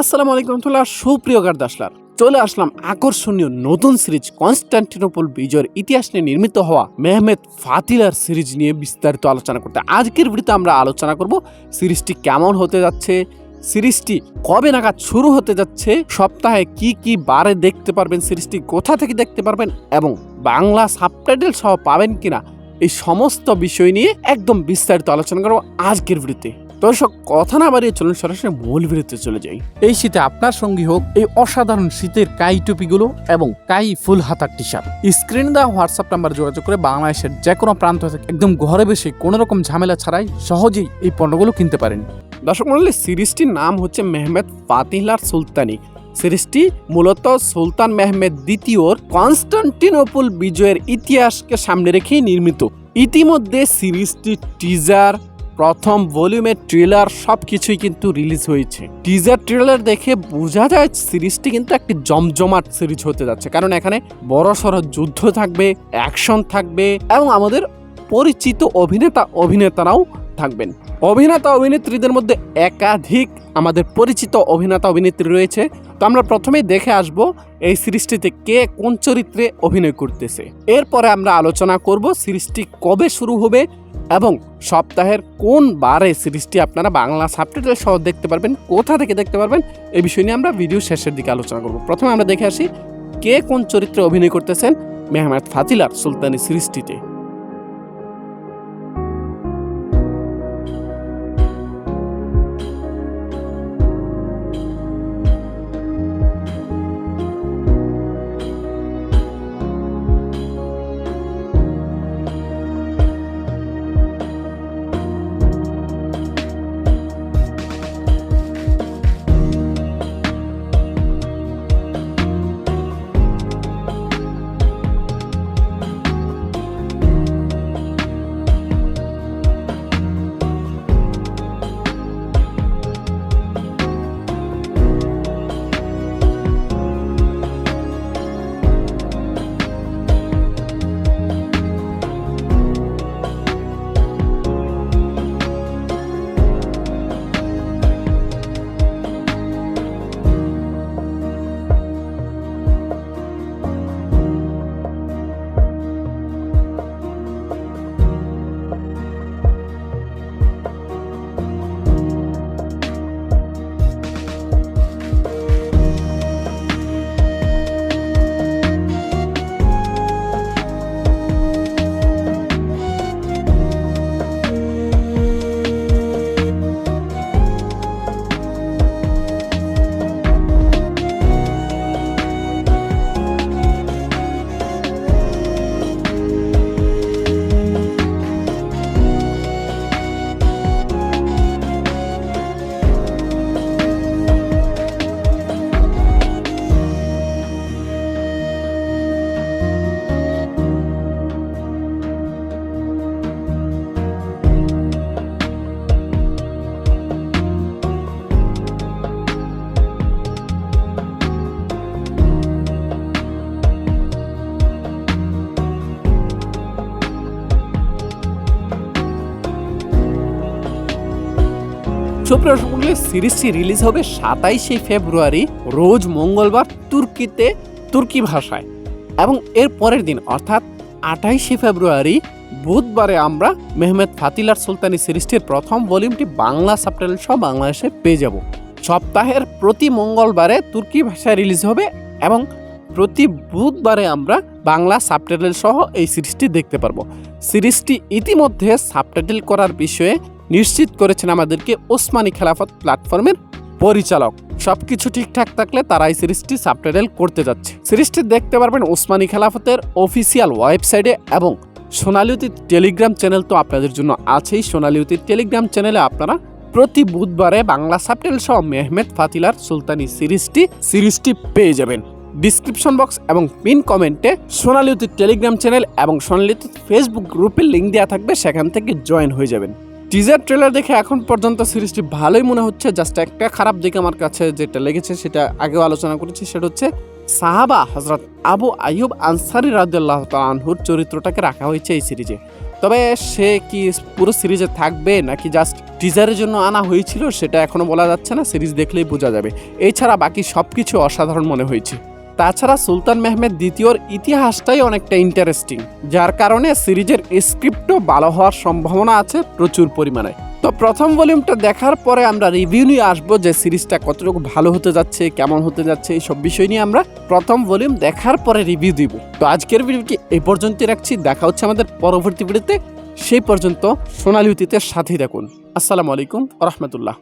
আসসালামু আলাইকুম রহমতুল্লাহ, সুপ্রিয় গার্দাসলার চলে আসলাম আকর্ষণীয় নতুন সিরিজ কনস্টান্টিনোপল বিজয়ের ইতিহাস নিয়ে নির্মিত হওয়া মেহমেদ ফাতিলার সিরিজ নিয়ে বিস্তারিত আলোচনা করতে আজকের ভিডিওতে আমরা আলোচনা করব সিরিজটি কেমন হতে যাচ্ছে, সিরিজটি কবে নাগাদ শুরু হতে যাচ্ছে, সপ্তাহে কি কি বারে দেখতে পারবেন, সিরিজটি কোথা থেকে দেখতে পারবেন এবং বাংলা সাবটাইটেল সহ পাবেন কিনা, এই সমস্ত বিষয় নিয়ে একদম বিস্তারিত আলোচনা করব আজকের ভিডিওতে। দর্শক কথা না বাড়িয়ে চলুন সরাসরি মূল ভিডিওতে চলে যাই। এই শীতে আপনার সঙ্গী হোক এই অসাধারণ শীতের কাই টুপিগুলো এবং কাই ফুল হাতার টি শার্ট স্ক্রিন দেওয়া হোয়াটসঅ্যাপ নাম্বার যোগাযোগ করে বাংলাদেশের যে কোনো প্রান্ত থেকে একদম ঘরে বসে কোনো রকম ঝামেলা ছাড়াই সহজেই এই পণ্যগুলো কিনতে পারেন। দর্শক মন্ডলী সিরিজটির নাম হচ্ছে মেহমেদ ফাতিলার সুলতানি। সিরিজটি মূলত সুলতান মেহমেদ দ্বিতীয়র কনস্টান্টিনোপল বিজয়ের ইতিহাসকে সামনে রেখেই নির্মিত। ইতিমধ্যে সিরিজটি টিজার প্রথম ভলিউমের ট্রেলার সব কিছুই কিন্তু রিলিজ হয়েছে। টিজার ট্রেলার দেখে বোঝা যায় সিরিজটি কিন্তু একটি জমজমাট সিরিজ হতে যাচ্ছে। কারণ এখানে বড় সড় যুদ্ধ থাকবে, অ্যাকশন থাকবে এবং আমাদের পরিচিত অভিনেতা, অভিনেতারাও থাকবেন। অভিনেতা, অভিনেত্রীদের মধ্যে একাধিক আমাদের পরিচিত অভিনেতা, অভিনেত্রী রয়েছে। তো আমরা প্রথমেই দেখে আসব এই সিরিজটিতে কে কোন চরিত্রে অভিনয় করতেছে। এরপরে আমরা আলোচনা করব সিরিজটি কবে শুরু হবে এবং সপ্তাহের কোন বারে সিরিজটি আপনারা বাংলা সাবটাইটেল সহ দেখতে পারবেন, কোথা থেকে দেখতে পারবেন এই বিষয় নিয়ে আমরা ভিডিও শেষের দিকে আলোচনা করব। প্রথমে আমরা দেখে আসি কে কোন চরিত্রে অভিনয় করতেছেন মেহমেদ ফাতিলার সুলতানি সিরিজটিতে। সুপ্রিয় সিরিজটি রিলিজ হবে সাতাইশে ফেব্রুয়ারি, রোজ মঙ্গলবার তুর্কিতে, তুর্কি ভাষায়। এবং এর পরের দিন, অর্থাৎ আঠাইশে ফেব্রুয়ারি, বুধবারে আমরা মেহমেদ ফাতিলার সুলতানি সিরিজটির প্রথম ভলিউমটি বাংলা সাবটাইটেল সহ বাংলাদেশে পেয়ে যাব। সপ্তাহের প্রতি মঙ্গলবারে তুর্কি ভাষায় রিলিজ হবে এবং প্রতি বুধবারে আমরা বাংলা সাবটাইটেল সহ এই সিরিজটি দেখতে পারব। সিরিজটি ইতিমধ্যে সাবটাইটেল করার বিষয়ে নিশ্চিত করেছেন আমাদেরকে ওসমানী খেলাফত প্ল্যাটফর্মের পরিচালক। সবকিছু ঠিকঠাক থাকলে তারা এই সিরিজটি সাবটাইটেল করতে যাচ্ছে। সিরিজটি দেখতে পারবেন ওসমানী খেলাফতের অফিসিয়াল ওয়েবসাইটে এবং সোনালিউতির টেলিগ্রাম চ্যানেল তো আপনাদের জন্য আছেই। সোনালিউতির টেলিগ্রাম চ্যানেলে আপনারা প্রতি বুধবারে বাংলা সাবটাইটেল সহ মেহমেদ ফাতিলার সুলতানি সিরিজটি সিরিজটি পেয়ে যাবেন। ডিসক্রিপশন বক্স এবং পিন কমেন্টে সোনালিউতির টেলিগ্রাম চ্যানেল এবং সোনালিউতির ফেসবুক গ্রুপের লিঙ্ক দেওয়া থাকবে, সেখান থেকে জয়েন হয়ে যাবেন। টিজার ট্রেলার দেখে এখন পর্যন্ত সিরিজটি ভালোই মনে হচ্ছে। জাস্ট একটা খারাপ দিক আমার কাছে যেটা লেগেছে, সেটা আগেও আলোচনা করেছি, সেটা হচ্ছে সাহাবা হজরত আবু আইয়ুব আনসারি তাআলা আনহুর চরিত্রটাকে রাখা হয়েছে এই সিরিজে। তবে সে কি পুরো সিরিজে থাকবে নাকি জাস্ট টিজারের জন্য আনা হয়েছিল, সেটা এখনও বলা যাচ্ছে না, সিরিজ দেখলেই বোঝা যাবে। এছাড়া বাকি সব কিছু অসাধারণ মনে হয়েছে। তাছাড়া সুলতান মেহমেদ দ্বিতীয়র ইতিহাসটাই অনেকটা ইন্টারেস্টিং যার কারণে সিরিজের স্ক্রিপ্টও ভালো হওয়ার সম্ভাবনা আছে প্রচুর পরিমাণে। তো প্রথম ভলিউমটা দেখার পরে আমরা রিভিউ নিয়ে আসব যে সিরিজটা কতটুকু ভালো হতে যাচ্ছে, কেমন হতে যাচ্ছে এই সব বিষয় নিয়ে আমরা প্রথম ভলিউম দেখার পরে রিভিউ দিব। তো আজকের ভিডিওটি এই পর্যন্তই রাখছি, দেখা হচ্ছে আমাদের পরবর্তী ভিডিওতে সেই পর্যন্ত সোনালি অতীতের সাথেই দেখুন আসসালামু আলাইকুম রহমতুল্লাহ।